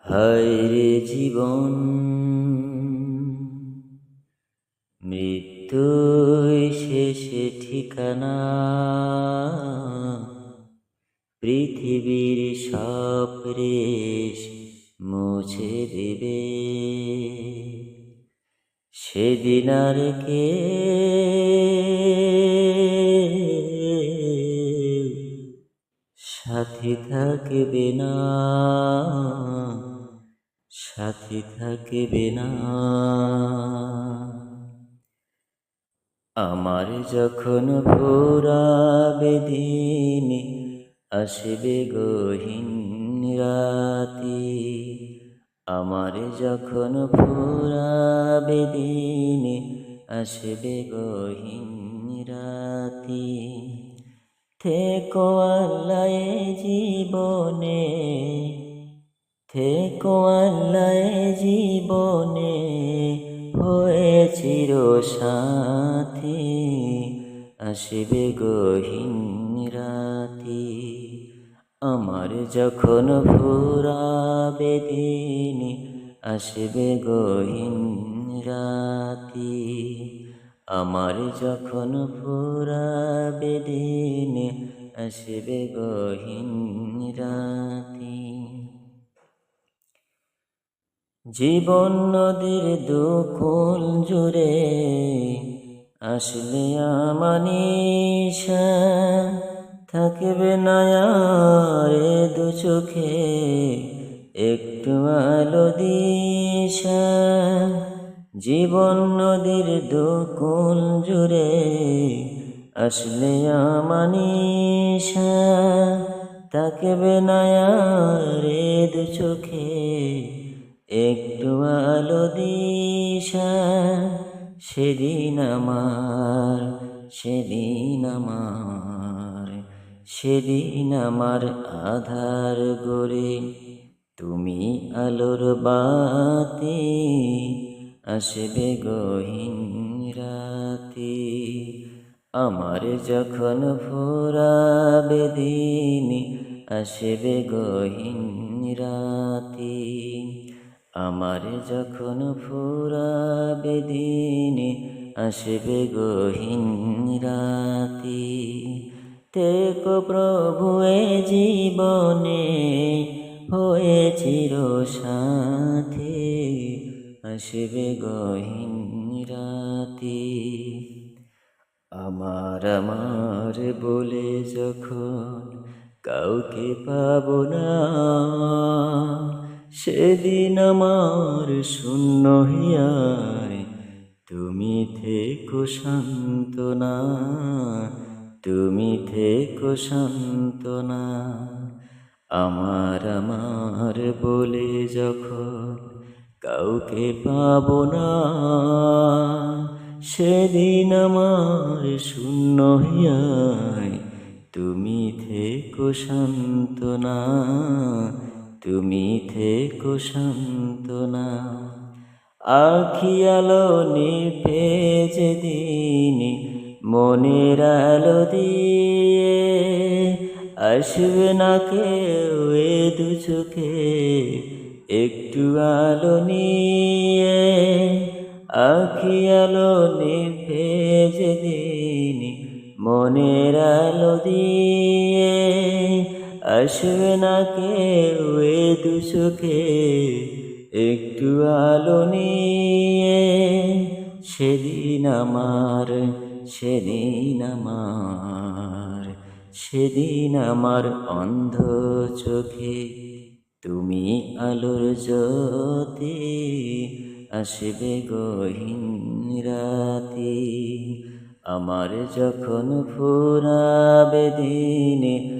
হায় রে জীবন। মৃত্যুই শেষে ঠিকানা। পৃথিবীর সব রেশ মুছে দেবে। সেদিন আর কে সাথী থাকবে না। সাথী থাকবে না। আমার যখন ফুরাবে দিন আসবে গহীন রাতি, আমার যখন ফুরাবে দিন আসবে গহীন রাতি, থেকো আল্লাহ জীবনে থেকো আল্লাহ জীবনে, হয়ে চির সাথী, আসবে গহীন রাতি। আমার যখন ফুরাবে দিন, আসবে গহীন রাতি। আমার যখন ফুরাবে দিন, আসবে গহীন রাতি। জীবন নদীর দুকুল জুড়ে আসলে আমানিশা থাকবে নয়ারে দু চোখে একটু আলো দিশা। জীবন নদীর দুকুল জুড়ে আসলে আমানিশা থাকবে নয়ারে দু চোখে একটু আলো দিশা, সেদিন আমার সেদিন আমার সেদিন আমার আধার গড়ে। তুমি আলোর বাতি, আসবে গহীন রাতি। আমার যখন ফুরাবে দিন, আসবে গহীন রাতি। আমার যখন ফুরাবে দিন আসবে গহীন রাতি তেকো প্রভু এ জীবনে হয়ে চির সাথে আসবে গহীন রাতি। আমার আমার বলে যখন কাউকে পাবো না সেদিন আমার শূন্য হিয়ায় তুমি থেকো সান্ত্বনা, তুমি থেকো সান্ত্বনা। আমার আমার বলে যখন কাউকে পাব না, সেদিন আমার শূন্য হিয়ায় তুমি থেকো সান্ত্বনা। তুমি থেকো সান্ত্বনা। আখি আলো নিভে যেদিন মনের আলো দিয়ে। আসবে না কেউ এ দু চোখে, একটু আলো নিয়ে। আখি আলো নিভে যেদিন মনের আলো দিয়ে। আসবে না এ দু চোখে একটু আলো নিয়ে, সেদিন আমার সেদিন আমার সেদিন আমার অন্ধ চোখে তুমি আলোর জ্যোতি আসবে গহীন রাতি। আমার যখন ফুরাবে দিনে